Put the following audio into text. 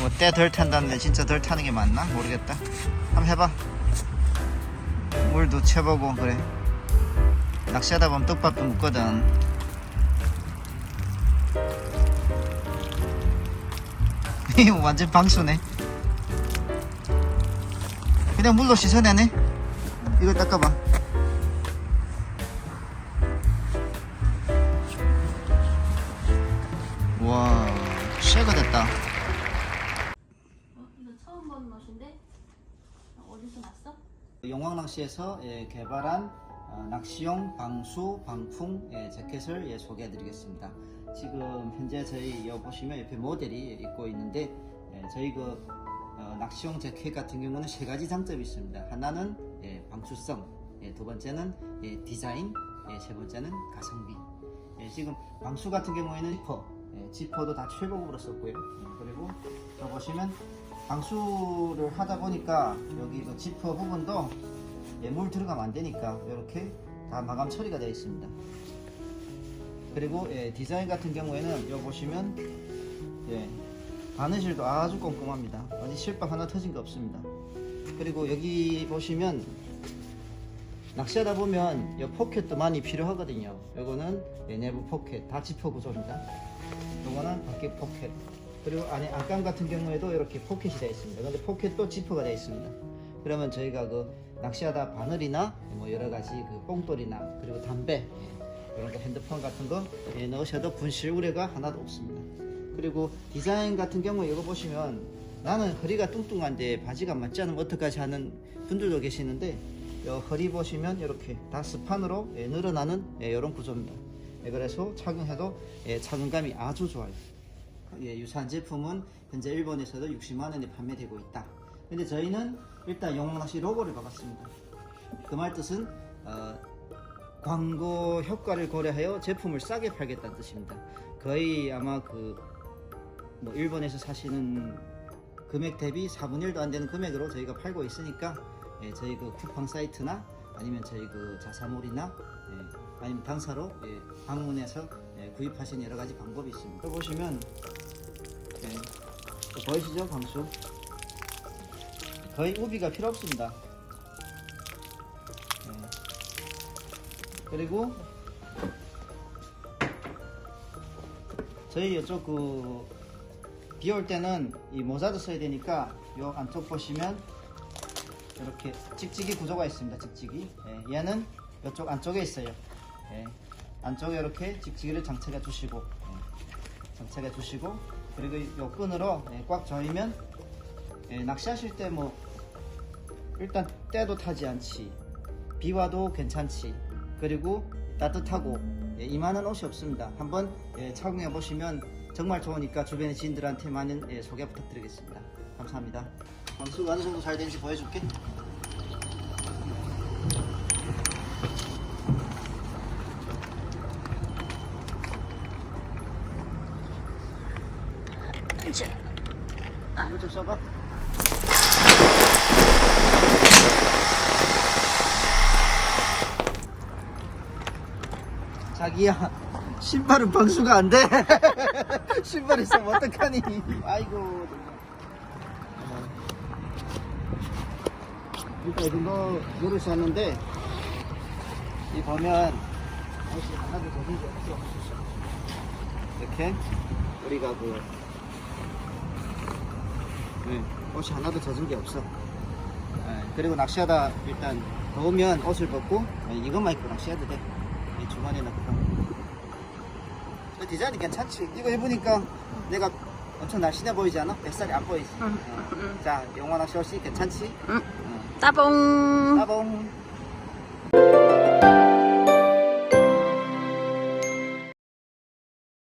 뭐 때 덜 탄다는데 진짜 덜 타는 게 맞나? 모르겠다. 한번 해봐. 물도 채보고 그래. 낚시하다 보면 떡밥도 묻거든. 완전 방수네. 그냥 물로 씻어내네. 이거 닦아봐. 와, 쉐가 됐다. 보는 맛인데 어디서 났어? 용왕낚시에서 예, 개발한 어, 낚시용 방수, 방풍 예, 재킷을 예, 소개해드리겠습니다. 지금 현재 저희 여 보시면 옆에 모델이 있고 있는데 예, 저희 그 어, 낚시용 재킷 같은 경우는 세 가지 장점이 있습니다. 하나는 예, 방수성, 예, 두 번째는 예, 디자인, 예, 세 번째는 가성비. 예, 지금 방수 같은 경우에는 지퍼, 예, 지퍼도 다 최고급으로 썼고요. 예, 그리고 여기 보시면 방수를 하다 보니까 여기 그 지퍼 부분도 예, 물 들어가면 안 되니까 이렇게 다 마감 처리가 되어 있습니다. 그리고 예, 디자인 같은 경우에는 여기 보시면 예, 바느질도 아주 꼼꼼합니다. 어디 실밥 하나 터진 거 없습니다. 그리고 여기 보시면 낚시하다 보면 이 포켓도 많이 필요하거든요. 요거는 예, 내부 포켓 다 지퍼 구조입니다. 요거는 밖에 포켓. 그리고 안에 안감 같은 경우에도 이렇게 포켓이 되어 있습니다. 근데 포켓도 지퍼가 되어 있습니다. 그러면 저희가 그 낚시하다 바늘이나 뭐 여러 가지 그 뽕돌이나 그리고 담배 예, 이런 거 핸드폰 같은 거 예, 넣으셔도 분실 우려가 하나도 없습니다. 그리고 디자인 같은 경우 이거 보시면 나는 허리가 뚱뚱한데 바지가 맞지 않으면 어떡하지 하는 분들도 계시는데 요 허리 보시면 이렇게 다 스판으로 예, 늘어나는 예, 이런 구조입니다. 예, 그래서 착용해도 예, 착용감이 아주 좋아요. 예, 유사한 제품은 현재 일본에서도 60만 원에 판매되고 있다. 근데 저희는 일단 영웅낚시 로고를 박았습니다. 그 말 뜻은 어, 광고 효과를 고려하여 제품을 싸게 팔겠다는 뜻입니다. 거의 아마 그 뭐 일본에서 사시는 금액 대비 4분의 1도 안 되는 금액으로 저희가 팔고 있으니까 예, 저희 그 쿠팡 사이트나 아니면 저희 그 자사몰이나 예, 아니면 당사로 예, 방문해서 예, 구입하시는 여러 가지 방법이 있습니다. 보시면 예, 또 보이시죠 방수? 거의 우비가 필요 없습니다. 예. 그리고 저희 이쪽 그 비 올 때는 이 모자도 써야 되니까 요 안쪽 보시면 이렇게 찍찍이 구조가 있습니다. 찍찍이. 예, 얘는 이쪽 안쪽에 있어요. 예, 안쪽에 이렇게 찍찍이를 장착해 주시고 예, 장착해 주시고 그리고 이 끈으로 예, 꽉 조이면 예, 낚시하실 때 뭐 일단 때도 타지 않지 비 와도 괜찮지 그리고 따뜻하고 예, 이만한 옷이 없습니다. 한번 예, 착용해 보시면 정말 좋으니까 주변의 지인들한테 많은 예, 소개 부탁드리겠습니다. 감사합니다. 방수가 어느 정도 잘 되는지 보여줄게. 이거 좀 써봐. 자기야 신발은 방수가 안 돼. 신발 있으면 어떡하니? 아이고. 정말. 일단 이 정도 노릇이 왔는데 이 보면 옷이 하나도 게 없어. 이렇게 우리가 그 네, 옷이 하나도 젖은 게 없어. 네, 그리고 낚시하다 일단 더우면 옷을 벗고 네, 이것만 입고 낚시해도 돼. 이 주머니에 넣고. 그 디자인이 괜찮지? 이거 입으니까 내가 엄청 날씬해 보이지 않아? 뱃살이 안 보이지? 어. 자, 영화 낚시 옷이 괜찮지? 응. 어. 따봉 따봉.